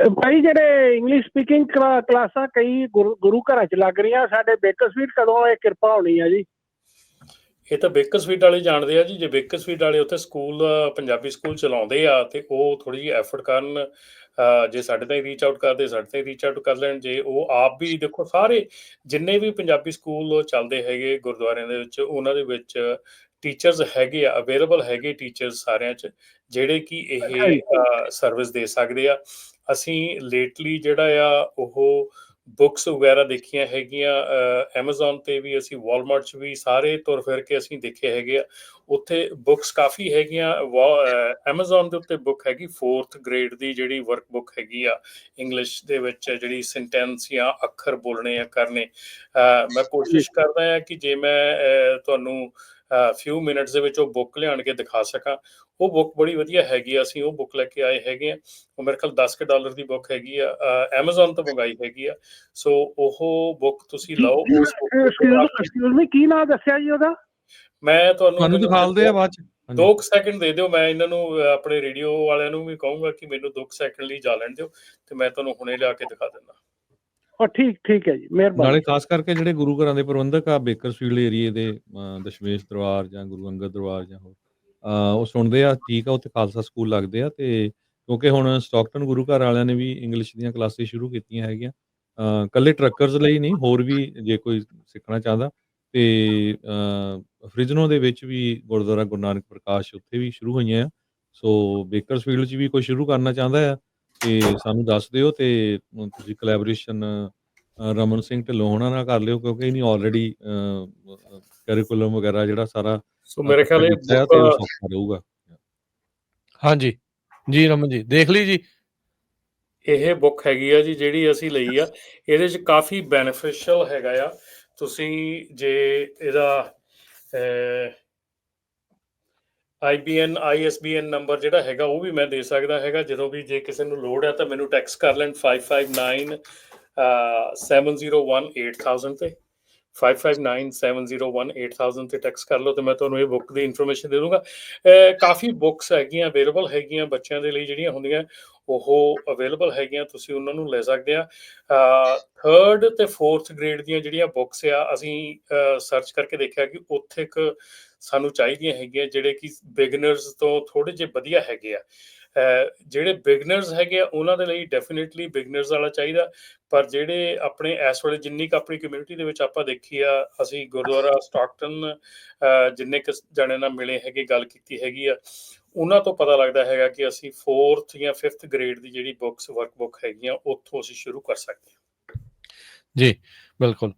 ਭਾਈ ਜਿਹੜੇ English speaking ਕਲਾਸਾਂ ਕਈ ਗੁਰੂ ਘਰਾਂ 'ਚ ਲੱਗ ਰਹੀਆਂ, ਸਾਡੇ ਬੇਕਰਸਫੀਲਡ ਕਦੋਂ ਇਹ ਕਿਰਪਾ ਹੋਣੀ ਆ ਜੀ? ਇਹ ਤਾਂ ਬੇਕਰ ਸਵੀਟ ਵਾਲੇ ਜਾਣਦੇ ਆ ਜੀ। ਜੇ ਬੇਕਰ ਸਵੀਟ ਵਾਲੇ ਉੱਥੇ ਸਕੂਲ, ਪੰਜਾਬੀ ਸਕੂਲ ਚਲਾਉਂਦੇ ਆ, ਤੇ ਉਹ ਥੋੜੀ ਜਿਹੀ ਐਫਰਟ ਕਰਨ ਜੇ ਸਾਡੇ ਤਾਈਂ ਰੀਚ ਆਊਟ ਕਰਦੇ, ਸਾਡੇ ਤਾਈਂ ਰੀਚ ਆਊਟ ਕਰ ਲੈਣ। ਜੇ ਉਹ ਆਪ ਵੀ ਦੇਖੋ, ਸਾਰੇ ਜਿੰਨੇ ਵੀ ਪੰਜਾਬੀ ਸਕੂਲ ਚੱਲਦੇ ਹੈਗੇ ਗੁਰਦੁਆਰਿਆਂ ਦੇ ਵਿੱਚ, ਉਹਨਾਂ ਦੇ ਵਿੱਚ ਟੀਚਰਸ ਹੈਗੇ ਆ ਅਵੇਲੇਬਲ ਹੈਗੇ ਟੀਚਰਸ ਸਾਰਿਆਂ 'ਚ ਜਿਹੜੇ ਕਿ ਇਹ ਸਰਵਿਸ ਦੇ ਸਕਦੇ ਆ। ਅਸੀਂ ਲੇਟਲੀ ਜਿਹੜਾ ਆ ਉਹ ਬੁੱਕਸ ਵਗੈਰਾ ਦੇਖੀਆਂ ਹੈਗੀਆਂ Amazon ਤੇ ਵੀ ਅਸੀਂ Walmart 'ਚ ਵੀ ਸਾਰੇ ਤੁਰ ਫਿਰ ਕੇ ਅਸੀਂ ਦੇਖੇ ਹੈਗੇ ਆ। ਉੱਥੇ ਬੁੱਕਸ ਕਾਫੀ ਹੈਗੀਆਂ Amazon ਦੇ ਉੱਤੇ ਬੁੱਕ ਹੈਗੀ 4th ਗ੍ਰੇਡ ਦੀ ਜਿਹੜੀ ਵਰਕ ਬੁੱਕ ਹੈਗੀ ਆ ਇੰਗਲਿਸ਼ ਦੇ ਵਿੱਚ ਜਿਹੜੀ ਸੈਂਟੈਂਸ ਜਾਂ ਅੱਖਰ ਬੋਲਣੇ ਆ ਕਰਨੇ ਮੈਂ ਕੋਸ਼ਿਸ਼ ਕਰਦਾ ਹਾਂ ਕਿ ਜੇ ਮੈਂ ਤੁਹਾਨੂੰ ਫਿਊ ਮਿੰਟਸ ਦੇ ਵਿੱਚ ਉਹ ਬੁੱਕ ਲਿਆਣ ਕੇ ਦਿਖਾ ਸਕਾਂ। ਉਹ ਬੁੱਕ ਬੜੀ ਵਧੀਆ ਹੈਗੀ ਆ ਅਸੀਂ ਉਹ ਬੁੱਕ ਲੈ ਕੇ ਆਏ ਹੈਗੇ ਆ। ਉਹ ਮੇਰੇ ਖਿਆਲ 10 ਡਾਲਰ ਦੀ ਬੁੱਕ ਹੈਗੀ ਆ Amazon ਤੋਂ ਮੰਗਾਈ ਹੈਗੀ ਆ। ਸੋ ਉਹ ਬੁੱਕ ਤੁਸੀਂ ਲਓ। ਉਸ ਮੀ ਕੀ ਨਾਮ ਦੱਸਿਆ ਜੀ ਉਹਦਾ? ਮੈਂ ਤੁਹਾਨੂੰ ਤੁਹਾਨੂੰ ਦਿਖਾਲਦੇ ਆ ਬਾਅਦ ਚ। ਹਾਂਜੀ। 2 ਸੈਕਿੰਡ ਦੇ ਦਿਓ ਮੈਂ ਇਹਨਾਂ ਨੂੰ ਆਪਣੇ ਰੇਡੀਓ ਵਾਲਿਆਂ ਨੂੰ ਵੀ ਕਹੂੰਗਾ ਕਿ ਮੈਨੂੰ 2 ਸੈਕਿੰਡ ਲਈ ਜਾ ਲੈਣ ਦਿਓ ਤੇ ਮੈਂ ਤੁਹਾਨੂੰ ਹੁਣੇ ਲਿਆ ਕੇ ਦਿਖਾ ਦਿੰਦਾ। ਉਹ ਠੀਕ ਠੀਕ ਹੈ ਜੀ ਮਿਹਰਬਾਨੀ। ਨਾਲੇ ਖਾਸ ਕਰਕੇ ਜਿਹੜੇ ਗੁਰੂ ਘਰਾਂ ਦੇ ਪ੍ਰਬੰਧਕ ਆ ਬੇਕਰਸਫੀਲਡ ਏਰੀਏ ਦੇ ਦਸ਼ਮੇਸ਼ ਦਰਬਾਰ ਜਾਂ ਗੁਰੂ ਅੰਗਦ ਦਰਬਾਰ ਜਾਂ ਹੋਰ ਉਹ ਸੁਣਦੇ ਆ ਠੀਕ ਆ ਉੱਥੇ ਖਾਲਸਾ ਸਕੂਲ ਲੱਗਦੇ ਆ ਤੇ ਕਿਉਂਕਿ ਹੁਣ ਸਟਾਕਟਨ ਗੁਰੂ ਘਰ ਵਾਲਿਆਂ ਨੇ ਵੀ ਇੰਗਲਿਸ਼ ਦੀਆਂ ਕਲਾਸਿਸ ਸ਼ੁਰੂ ਕੀਤੀਆਂ ਹੈਗੀਆਂ। ਕੱਲੇ ਟਰੱਕਰਸ ਲਈ ਨਹੀਂ ਹੋਰ ਵੀ ਜੇ ਕੋਈ ਸਿੱਖਣਾ ਚਾਹੁੰਦਾ ਤੇ ਫ੍ਰਿਜਨੋ ਦੇ ਵਿੱਚ ਵੀ ਗੁਰਦੁਆਰਾ ਗੁਰੂ ਨਾਨਕ ਪ੍ਰਕਾਸ਼ ਉੱਥੇ ਵੀ ਸ਼ੁਰੂ ਹੋਈਆਂ ਆ। ਸੋ ਬੇਕਰਸਫੀਲਡ 'ਚ ਵੀ ਕੋਈ ਸ਼ੁਰੂ ਕਰਨਾ ਚਾਹੁੰਦਾ ਆ ਤੇ ਸਾਨੂੰ ਦੱਸ ਦਿਓ ਤੇ ਤੁਸੀਂ ਕੋਲੈਬੋਰੇਸ਼ਨ ਰਮਨ ਸਿੰਘ ਢਿੱਲੋਂ ਹੋਣਾ ਨਾਲ ਕਰ ਲਿਓ ਕਿਉਂਕਿ ਇਹਨੀ ਆਲਰੇਡੀ ਕਰਿਕੂਲਮ ਵਗੈਰਾ ਜਿਹੜਾ ਸਾਰਾ ਸੋ ਮੇਰੇ ਖਿਆਲ ਇਹ ਰਹੂਗਾ। ਹਾਂਜੀ। ਜੀ ਰਮਨ ਜੀ ਦੇਖ ਲਈ ਜੀ। ਇਹ ਬੁੱਕ ਹੈਗੀ ਆ ਜੀ ਜਿਹੜੀ ਅਸੀਂ ਲਈ ਆ। ਇਹਦੇ 'ਚ ਕਾਫੀ ਬੈਨੀਫੀਸ਼ੀਅਲ ਹੈਗਾ ਆ। ਤੁਸੀਂ ਜੇ ਇਹਦਾ IBN ISBN ਨੰਬਰ ਜਿਹੜਾ ਹੈਗਾ ਉਹ ਵੀ ਮੈਂ ਦੇ ਸਕਦਾ ਹੈਗਾ। ਜਦੋਂ ਵੀ ਜੇ ਕਿਸੇ ਨੂੰ ਲੋੜ ਹੈ ਤਾਂ ਮੈਨੂੰ ਟੈਕਸ ਕਰ ਲੈਣ 559 ਅਹ, 701 8000 ਤੇ। 559701 8000 ਤੇ ਟੈਕਸਟ ਕਰ ਲਓ ਤੇ ਮੈਂ ਤੁਹਾਨੂੰ ਇਹ ਬੁੱਕ ਦੀ ਇਨਫੋਰਮੇਸ਼ਨ ਦੇ ਦੂੰਗਾ। ਕਾਫੀ ਬੁੱਕਸ ਹੈਗੀਆਂ ਅਵੇਲੇਬਲ ਹੈਗੀਆਂ ਬੱਚਿਆਂ ਦੇ ਲਈ ਜਿਹੜੀਆਂ ਹੁੰਦੀਆਂ। ਉਹ ਅਵੇਲੇਬਲ ਹੈਗੀਆਂ, ਤੁਸੀਂ ਉਹਨਾਂ ਨੂੰ ਲੈ ਸਕਦੇ ਆ। ਥਰਡ ਤੇ ਫੋਰਥ ਗ੍ਰੇਡ ਦੀਆਂ ਜਿਹੜੀਆਂ ਬੁੱਕਸ ਆ, ਅਸੀਂ ਸਰਚ ਕਰਕੇ ਦੇਖਿਆ ਕਿ ਉੱਥੇ ਇੱਕ ਸਾਨੂੰ ਚਾਹੀਦੀਆਂ ਹੈਗੀਆਂ, ਜਿਹੜੇ ਕਿ ਬਿਗਨਰਸ ਤੋਂ ਥੋੜੇ ਜਿਹੇ ਵਧੀਆ ਹੈਗੇ ਆ। ਜਿਹੜੇ ਬਿਗਨਰਸ ਹੈਗੇ ਆ, ਉਹਨਾਂ ਦੇ ਲਈ ਡੈਫੀਨਿਟਲੀ ਬਿਗਨਰਸ ਵਾਲਾ ਚਾਹੀਦਾ। ਪਰ ਜਿਹੜੇ ਆਪਣੇ ਇਸ ਵੇਲੇ ਜਿੰਨੀ ਕੁ ਆਪਣੀ ਕਮਿਊਨਿਟੀ ਦੇ ਵਿੱਚ ਆਪਾਂ ਦੇਖੀ ਆ, ਅਸੀਂ ਗੁਰਦੁਆਰਾ ਸਟਾਕਟਨ ਜਿੰਨੇ ਕੁ ਜਣੇ ਨਾਲ ਮਿਲੇ ਹੈਗੇ, ਗੱਲ ਕੀਤੀ ਹੈਗੀ ਆ, ਉਹਨਾਂ ਤੋਂ ਪਤਾ ਲੱਗਦਾ ਹੈਗਾ ਕਿ ਅਸੀਂ 4th ਜਾਂ 5th ਗ੍ਰੇਡ ਦੀ ਜਿਹੜੀ ਬੁੱਕਸ ਵਰਕ ਬੁੱਕ ਹੈਗੀਆਂ, ਉੱਥੋਂ ਅਸੀਂ ਸ਼ੁਰੂ ਕਰ ਸਕਦੇ ਹਾਂ। ਜੀ, ਬਿਲਕੁਲ।